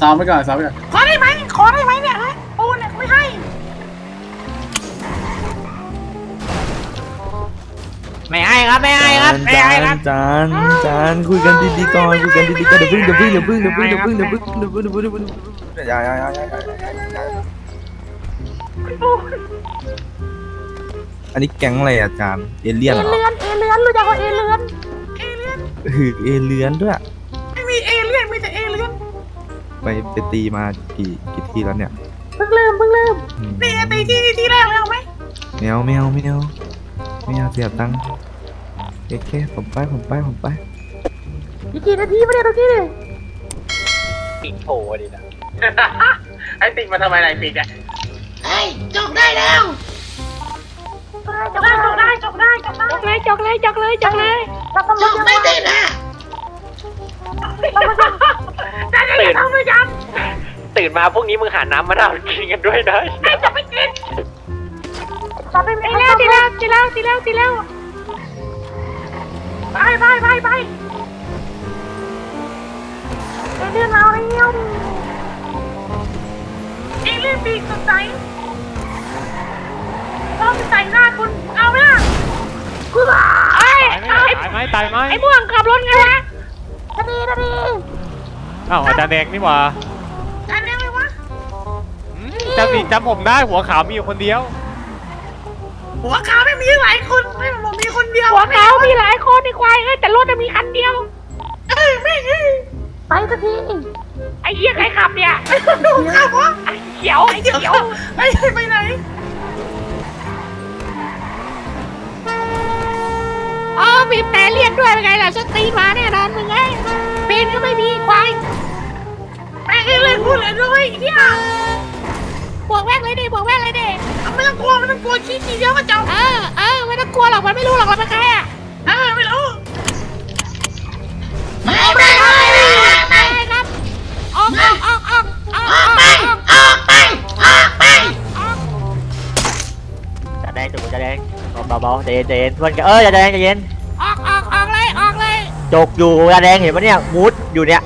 ซ้อมไปก่อนซ้อมไปก่อนขอได้ไหมขอได้ไหมเนี่ยฮะปูนเนี่ยไม่ให้ไม่ให้ครับไม่ให้ครับไม่จาให้ครันบจานจานคุยกันดีๆก่อนคุยกันดีๆก่อนเดี๋ยวพึ่งเดี๋ยวพึ่งเดี๋ยวพึ่งเดี๋ยวพึ่งเดี๋ยวพึ่งเดี๋ยวพึ่งเดี๋ยวพึ่งเดี๋ยวพึ่งเดี๋ยวพึ่งเดี๋ยวพึ่งอย่าอย่าอย่าอย่าอย่าอันนี้แก๊งอะไรอาจารย์เอเลี่ยนเอเหรอเลือนเอเลือนรู้จักว่าเอเลือนเอเลือนคือเอเลี่ยนด้วย ไปไปตีมากี่กี่ทีแล้วเนี่ยเพิ่งเริ่มเพิ่งเริ่มอืมนี่ไงตีที่ที่แรกเลยเอาไหมแมวแมวแมวแมวเสียตังค์โอเคผมไปผมไปผมไปอีกกี่นาทีไม่ได้ตรงนี้ปิดโถดินะ ไอ้ติมาทำอะไรปีกอะจกได้แล้วจกได้จกได้จกได้จกได้จกเลยจกเลยจกเลยจกไม่ได้นะจะได้ทำไม่ยัง ตื่นมาพวกนี้มึงหาน้ำมะนาวกินกันด้วยนะไม่จะไม่กินไม่ตีแล้วตีแล้วตีแล้วตีแล้วตีแล้วไปไปไปไปเอเลี่ยนเอาเร็วเอเลี่ยนปีกสดใสต้องใส่หน้าคุณเอาหมล่ะกูว่าไอ้ตายไหมตายไหมไอ้ม่วงขับรถไงวะดีดีอ้าวอาจารย์แดงนี่หว่า อันนี้เลยวะอืมจำอีกจำผมได้หัวขาวมีอยู่คนเดียว หัวขาวไม่มีหลายคนไม่ผมมีคนเดียวหัวขาวมีหลายคนในควายเอ้ยแต่รถมีคันเดียว เอ้ยไม่ไปสักทีไอ้เหี้ยใครขับเนี่ยดูขับวะไอ้เขียวไอ้เขียวไอ้ไปไหนอ๋อมีแต่เรียกด้วยเป็นไงล่ะสตีนมาแน่นอนมึงไงปีนก็ไม่มีควาย ไอ้เลยพูดเลยด้วยเฮียบวกแว่งเลยดิบวกแว่งเลยดิไม่ต้องกลัวไม่ต้องกลัวชี้ทีเดียวก็จบเออเออไม่ต้องกลัวหรอกมันไม่รู้หรอกเราเป็นใครอะเออไม่รู้ไม่ไม่ไม่ไม่ครับออกออกออกออกออกออกไปออกไปออกไปจะแดงจุกจะแดงเบาๆใจเย็นใจเย็นเพื่อนกันเออจะแดงใจเย็นออกออกออกเลยออกเลยจกอยู่จะแดงเห็นปะเนี่ยมุดอยู่เนี่ย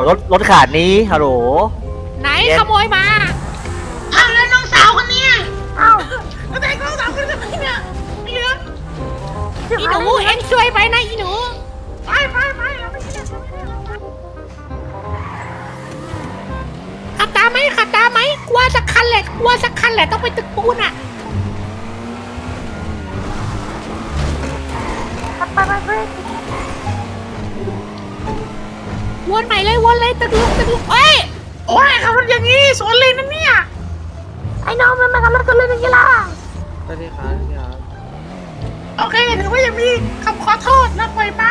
รย์แดงโอ้รถรถขาดนี้ฮัลโหล ไหนขโมยมาอ้าวแล้วน้องสาวคนนี้อ้าวแล้วแต่น้องสาวคนนี้เนี่ยเหลืองอีหนูเอ็งช่วยไปนะอีหนู ไปไปไปเราไม่เชื่อขับตามไหมขับตามไหมกลัวสักคันแหละกลัวสักคันแหละต้องไปตึกปูนอะขับไปไปไป วนใหม่เลยวนเลยตึกลุกตึกลุกเอ้ยโอ้ยขับรถอย่างนี้สวนเลนนะเนี่ยไอ้น้องมันมาขับรถสวนเลนอย่างนี้ล่ะสวัสดีครับ โอเคถือว่ายังมีคำขอโทษและปล่อยไป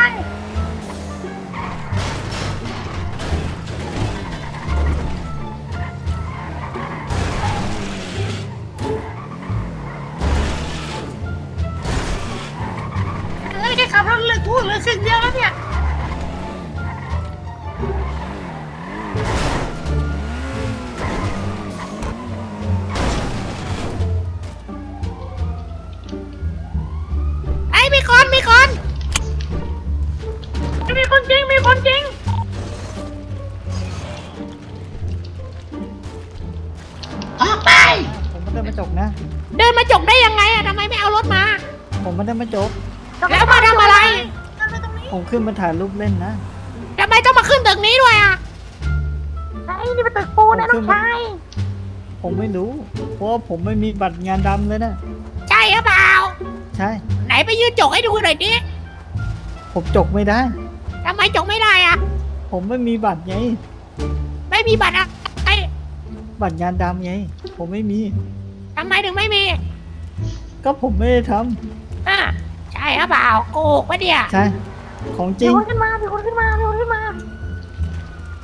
ออกไป ผมไม่ได้มาจกนะ เดินมาจกได้ยังไงอะทำไมไม่เอารถมา ผมไม่ได้มาจก แล้วมาทำอะไรผมขึ้นมาถ่ายรูปเล่นนะทำไมต้องมาขึ้นตึกนี้ด้วยอะไอ้นี่เป็นตึกปูนะน้องชายผมไม่รู้ เพราะว่าผมไม่มีบัตรงานดำเลยนะ ใช่หรือเปล่า ใช่ ไหนไปยืนจกให้ดูหน่อยดิผมจกไม่ได้ ทำไมจกไม่ได้อะผมไม่มีบัตรไง ไม่มีบัตรอะไอ้ บัตรงานดำไง ผมไม่มี ทำไมถึงไม่มีก็ผมไม่ได้ทอะใช่หรือเปล่าโกหกปะเนี่ยำใช่ ของจริมีงคนขึ้นมามีคนขึ้นมามีคนขึ้นมา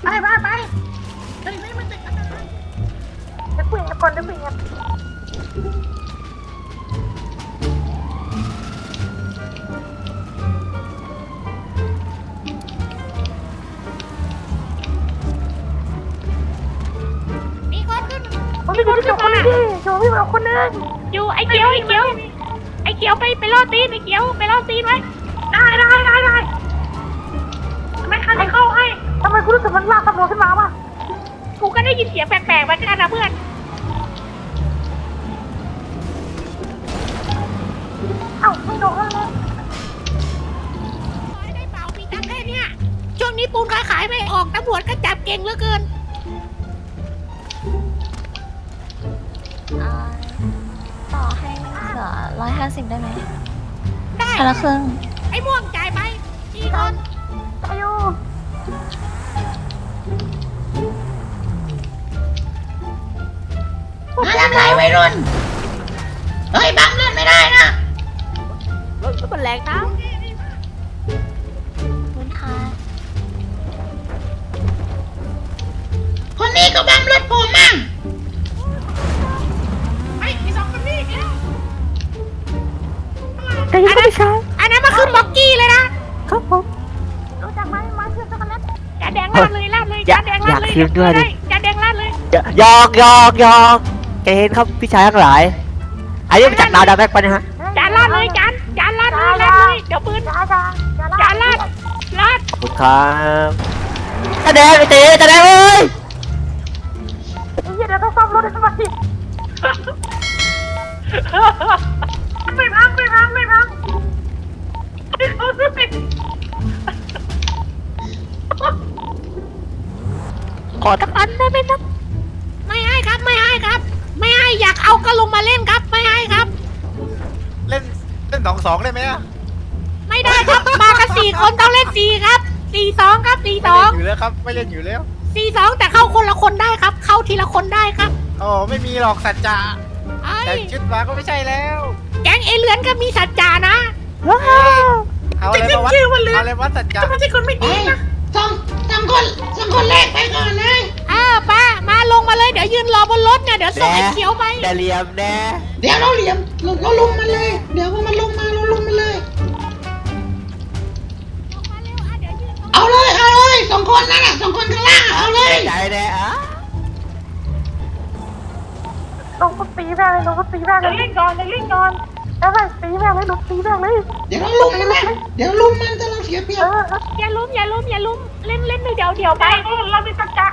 ไปไปไปเฮ้ยไม่มันติดกันนะจะคุยกันก่อนจะคุยกัน มีคนขึ้นมาโชว์พี่มาคนนึงอยู่ไอ้เขียวไอ้เขียวไอ้เขียวไปไปล่อตีนไอ้เขียวไปล่อตีนไว้ได้ได้ได้ได้ไม่ใครจะเข้าให้ทำไมกูรู้สึกมันลากตำรวจขึ้นมาวะกูก็ได้ยินเสียงแปลกๆมือนกันนะเพื่อนเอ้าไม่โดนเลยได้เปล่ามีตังแค่เนี้ยช่วงนี้ปูนค้าขายไม่ออกตำรวจก็จับเก่งเหลือเกิน ร้อยห้าสิบได้ไหมได้คนละครึ่งไอ้ม่วงจ่ายไปสี่คนจ่ายอยู่มาทำไรวัยรุ่น เฮ้ย บังเล่นไม่ได้นะ รถมันแรงนะ นแดงลาดเลยอยากชิมด้วยดิจานแดงลาดเลยยอกยอกยอกใจเย็นครับพี่ชายทั้งหลายอันนี้มาจากดาวดาวแบ็กปะเนะฮะจานลาดเลยจานจานลาดเลยลาดเลยเดี๋ยวปืนจานลาดลาดขอบคุณครับตาแดงไอ้เต๋ตาแดงเอ้ยเดี๋ยวต้องซ่อมรถให้มันไม่พังไม่พังไม่พัง อทักอันได้ไหมครับ ไม่ให้ครับไม่ให้ครับ ไม่ให้อยากเอาก็ลงมาเล่นครับ ไม่ให้ครับ เล่นเล่นสองสองได้ไหมอะไม่ได้ครับ มากันสี่คนต้องเล่นสี่ครับสี่สองครับสี่ไม่สอเล่งนอยู่แล้วครับ ไม่เล่นอยู่แล้วสี่สองแต่เข้าคนละคนได้ครับ เข้าทีละคนได้ครับโอ้ไม่มีหรอกสัจจะไอ้แต่ชุดมาก็ไม่ใช่แล้วแก๊งเอเลือนก็มีสัจจานะ เอ้ยเอาอะไรมาวัดชื่อมันเลยเอาอะไรมาวัดสัจจะไม่ใช่คนไม่ดีเฮ้ยนะสอง สองคนสองคนแรกไปก่อนเลย อ้าวป้ามาลงมาเลยเดี๋ยวยืนรอบนรถเนี่ยเดี๋ยวส่งไอ้เขียวไป แต่เหลี่ยมแน่เดี๋ยวเราเหลี่ยมเราเราลุมมันเลย เดี๋ยวพอมันลงมาเราลุมมันเลย เอาเลยเอาเลยสองคนนั่นน่ะสองคนข้างล่างอะเอาเลย ใจแน่อะลงก็ตีแม่เลยลงก็ตีแม่เลยเล่นก่อนเลยเล่นก่อนแล้ว ไปตีแม่เลยลงตีแม่เลยเดี๋ยวเราลุมมันนะเดี๋ยวลุมมันจะเราเสียเปรียเอบออย่าล้มอย่าล้มอย่าล้มเล่นเล่นเดี๋ยวเดี๋ยวไปเรามีสัจจะ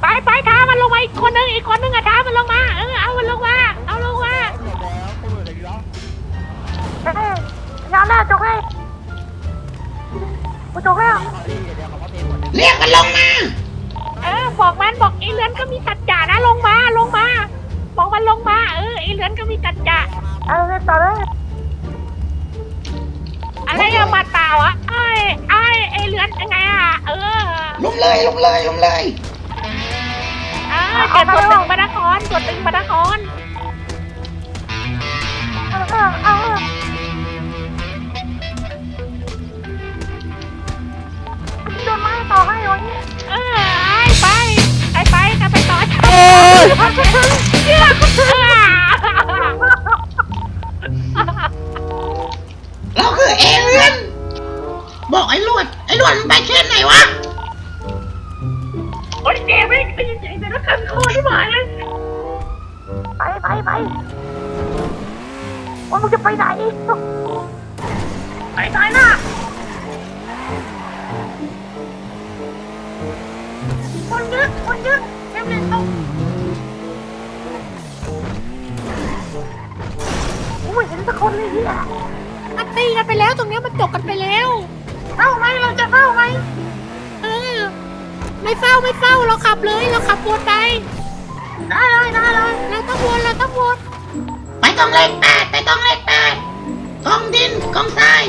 ไปไปท้ามันลงมาอีกคนนึงอีกคนนึงอะท้ามัน มันลงมา เออบอกมันบอกไอ้เลือนก็มีสัจจะนะลงมาลงมา บอกมันลงมาเออไอ้เลือนก็มีสัจจะเออต่อเลยอะไรอะมาเปล่าอะไอ้ไอ้ไอ้เลือนยังไงอะเออลุมเลยลุมเลยลุมเลย เออเก็บกดตึงมานครกดตึงมานครเไปกองเลขแปดไปกองเลขแปดกองดินกองทราย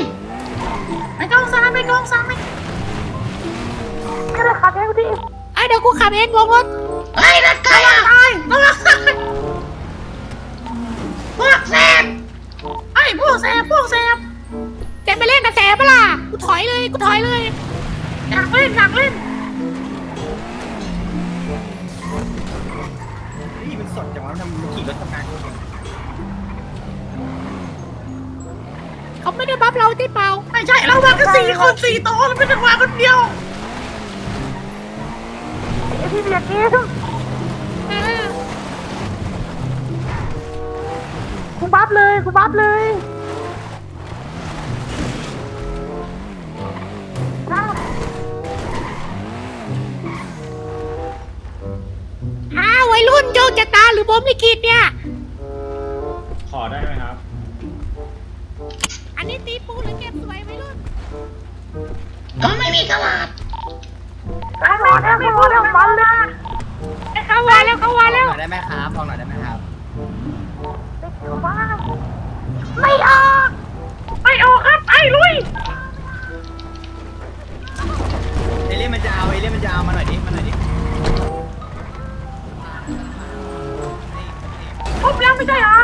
ไปกองซ้ายไปกองซ้ายก็เลยขับเองดิไอเดี๋ยวกูขับเองลงรถเฮ้ยรถใครอะตายระวังพวกแซมไอ้พวกแสบพวกแสบจะไปเล่นกับแสบปะล่ะกูถอยเลยกูถอยเลยอยากเล่นอยากเล่นนี่มันสดจังวะทำมันขี่รถทำงาน เขาไม่ได้บัฟเราที่เปล่าไม่ใช่เรามากันสี่คนสี่โต๊ะเราไม่ได้มาคนเดียวไอ้พี่เบียดเองเออกูบัฟเลยคุณบัฟเลยอ้าวอ้าววัยรุ่นโยกชะตาหรือผมลิขิตเนี่ย สวยวัยรุ่นก็ไม่มีตลาดไม่หมดแล้วไม่หมดแล้วบอลเลยเข้ามาแล้วเข้ามาแล้วได้ไหมครับลองหน่อยได้ไหมครับไม่ออกไม่ออกครับไอ้ลุยเอเลี่ยนมันจะเอาเอเลี่ยนมันจะเอามาหน่อยดิมาหน่อยดิทุบแล้วไม่ใช่เหรอ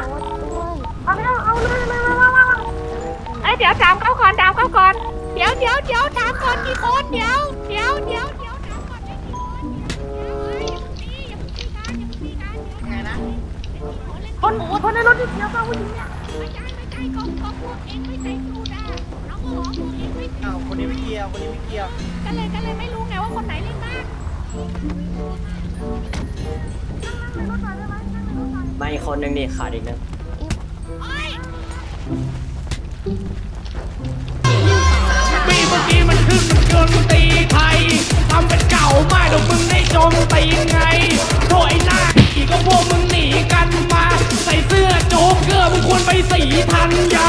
เดี๋ยวถามเขาก่อนถามเขาก่อน เดี๋ยวเดี๋ยวเดี๋ยวถามก่อนกี่คนเดี๋ยวเดี๋ยวเดี๋ยวเดี๋ยวถามก่อนได้กี่คนเดี๋ยวเดี๋ยวอย่าเพิ่งตีอย่าเพิ่งตีกันอย่าเพิ่งตีกันเดี๋ยวไงนะคนคนในรถที่เดียวกันผู้หญิงเนี่ยไม่ใช่ไม่ใช่ก็ก็พวกเองไม่ใส่สูทอะเอาก็บอพวกเองไม่ใส่อ้าวคนนี้ไม่เกี่ยวคนนี้ไม่เกี่ยวก็เลยก็เลยไม่รู้ไงว่าคนไหนเล่นบ้างมาอีกคนหนึงดิขาดอีกนึง ปีเมื่อกี้มันขึ้นมันเกินมึงตีไทยทำเป็นเก่ามากเดี๋ยวมึงได้โจมตีไงโถไอ้หน้าอีกก็พวกมึงหนีกันมา ใส่เสื้อโจ๊กเกอร์มึงควรไปสีทันยา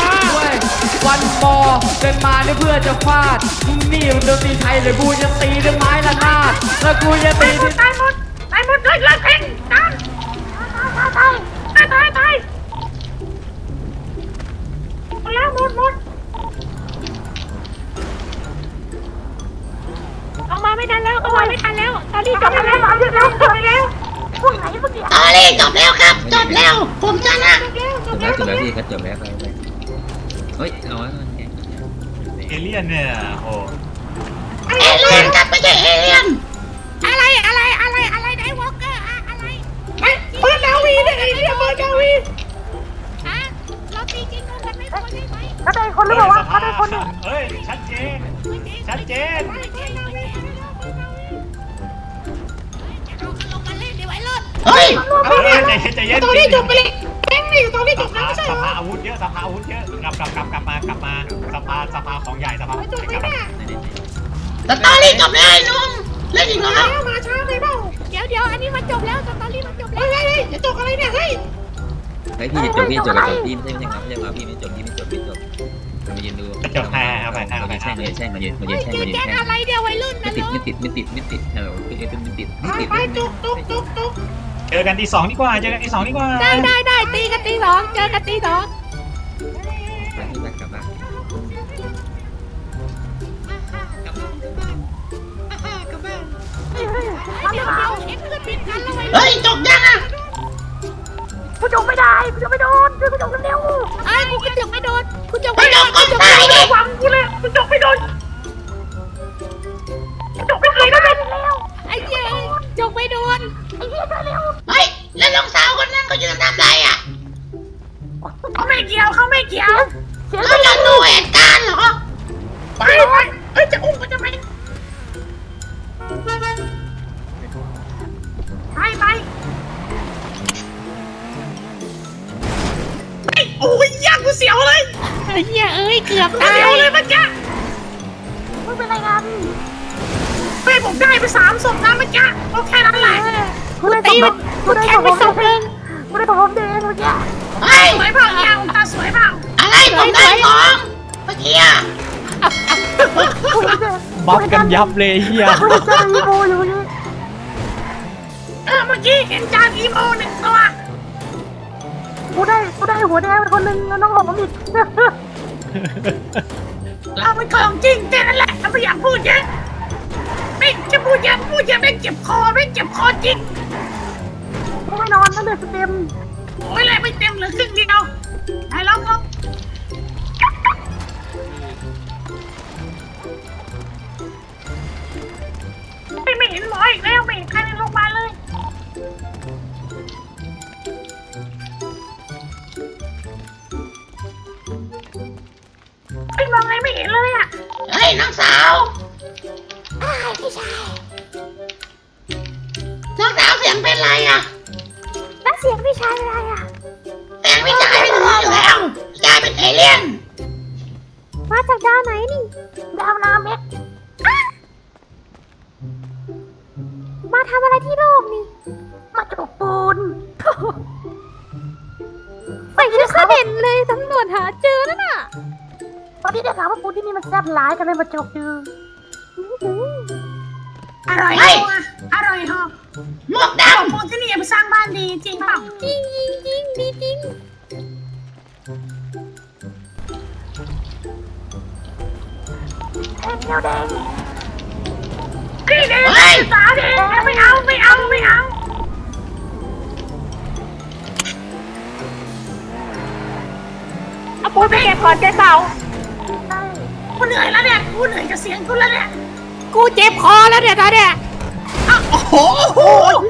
วันมอเดินมาเนี่ยเพื่อจะฟาดมึงนี่มันดนตรีไทยเลยกูจะตีด้วยไม้ละนาดแล้วกูจะตีด้วยตายหมดตายหมด จริงกันไม่พอใช่ไหมเขาได้คนหรือเปล่าวะเขาได้คนนึ่งเฮ้ยชัดเจนชัดเจนเฮ้ยเฮ้ยใจเย็นใจเย็นตอนนี้จบไปเลยแม่งนี่ตอนนี้จบสแล้วภาไม่ใช่สเหรอภาอาวุธเยอะสภาอาวุธเยอะกลับกลับกลับกลับมากลับมาสภาสภาของใหญ่สภาจบกไม่ลับได้แต่ตอนนี้จบแล้วไอ้นุ่มเล่นอีกแล้วมาช้าไปเปล่าเดี๋ยวเดี๋ยวอันนี้มันจบแล้วตอนนี้มันจบแล้วเฮ้ยเฮ้ยจะจบอะไรเนี่ยเฮ้ย เฮ้พี่จะจบพี่จบกับจบพี่ไม่ใช่ไม่ใช่ครับไม่ใช่ครับพี่ไม่จบพี่ไม่จบพี่จบมายืนดูจบค่ะเอาไปเอาไปแช่งมายืนแช่งมายืนมายืเฮ้นแช่งมานยืนแช่งอะไรเดี๋ยววัยรุ่นไม่ติดไม่ติดไม่ติดไม่ติดเออคือไม่ติดไปจุกจุกจุกจุกเจอกันที่สองดีกว่าเจอกันที่สองดีกว่าได้ได้ได้ตีกันตีสองเจอกันตีสองที่บ้านกลับบ้านเดี๋ยวเดี๋ยวเอ็กซ์จะปิดกันแล้ววัยรุ่นเฮ้ยจบยังอะ จบไม่ได้กูจบไม่โดนกูจบเร็วไอ้กูก็จบไม่โดนกูจบไปไม่จโดบนก่อนตายดิหวังกูเลยกูจบไม่โดนกูจบไม่เคยโดนแล้วไอ้เหี้ยจบไม่โดนไอ้เหี้ยเร็วเฮ้ยแล้วน้องสาวคนนั้นเขา กูตีมันกูแทงไปศพหนึ่งกูได้ผมเดินเมื่อกี้เฮ้ยสวยเปล่าเนี่ยองตาสวยเปล่าอะไรผมได้ของเมื่อกี้อะบัฟกันยับเลยเฮียเออเมื่อกี้เห็นจานอีโมหนึ่งตัวกูได้กูได้หัวแดงเป็นคนหนึ่งแล้วน้องหอมอีกเราเป็นของจริงแค่นั้นแหละเราไม่อยากพูดเยอะไม่จะพูดเยอะพูดเยอะไม่เจ็บคอไม่เจ็บคอจริง กูไม่นอนนะเลยเต็มโอ้ยเลยไม่เต็มเหลือครึ่งเดียว นนี่ดาวนาเม็กมาทำอะไรที่โลกนี่ มาจกปูนใส่ชุดเสด็จเลยตำรวจหาเจอแล้วน่ะ ตอนนี้ได้ข่าวว่าปูนที่นี่มันแซ่บร้ายกันเลยมาจกดูอร่อยเฮ้ย อร่อยฮะหมวกดำปูที่นี่ไปสร้างบ้านดีจริงเปล่าจริงจริงจริงดีจริง เฮ้ยสาเด็ไม่เอาไม่เอาไม่เอาเอาปูนไปเก็บก่อนเจ๊เต่ากูเหนื่อยแล้วเนี่ยกูเหนื่อยกับเสียงกูแล้วเนี่ยกูเจ็บคอแล้วเนี่ยตอนเนี้ยโอ้โห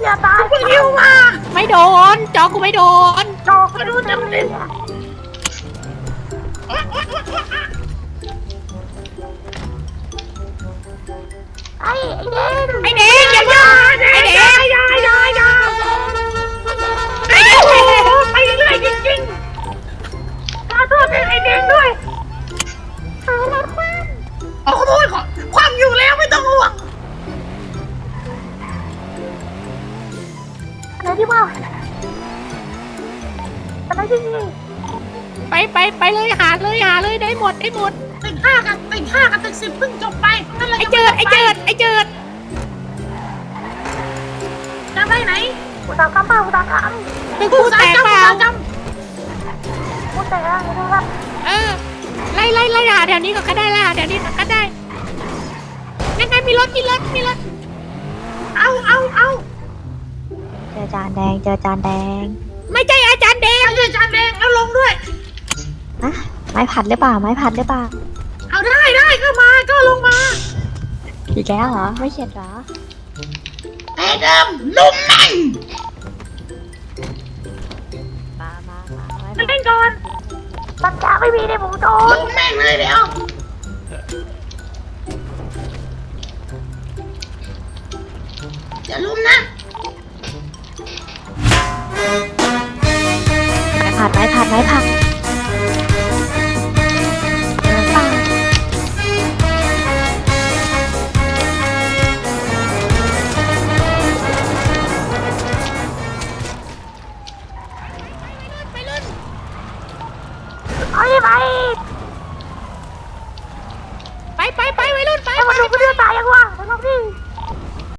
อย่าตายกูหิวมาไม่โดนจอกูไม่โดนจอกมาดูเต็มเลย ไอ้เด็กไอ้เด็กอย่าอย่าไอ้เด็กอย่าอย่าอย่าอย่าไอ้เด็กไปเรื่อยจริงๆขอโทษไอ้เด็กด้วยขอรถคว่โอ้โหขอความอยู่แล้วไม่ต้องห่วงอะไรที่ว่าอะไรที่นี่ไปไปไปเลยหาเลยหาเลยได้หมดได้หมด ตึกห้ากับตึกห้ากับตึกสิบเพิ่งจบไปนั่นเลย ไอ้เจิดไอ้เจิดไอ้เจิดจะไปไหนอุตสาหกรรมป่าอุตสาหกรรมตึกกูแตกเปล่าจกูแตกอะไรเออไล่ไล่ไล่หาแถวนี้ก็ได้ไล่หาแถวนี้ก็ได้ยังไงมีรถมีรถมีรถำเอาเอาเอาเจอจานแดงเจอจานแดง ไม่ใช่อาจารย์แดงเอาด้วยจานแดงเอาลงด้วยอะไม้ผัดหรือเปล่าไม้ผัดหรือเปล่าเอาได้ได้ก็มาก็ลงมา อีกแล้วเหรอไม่เข็ดเหรอไอ้เดิมนุ่มแ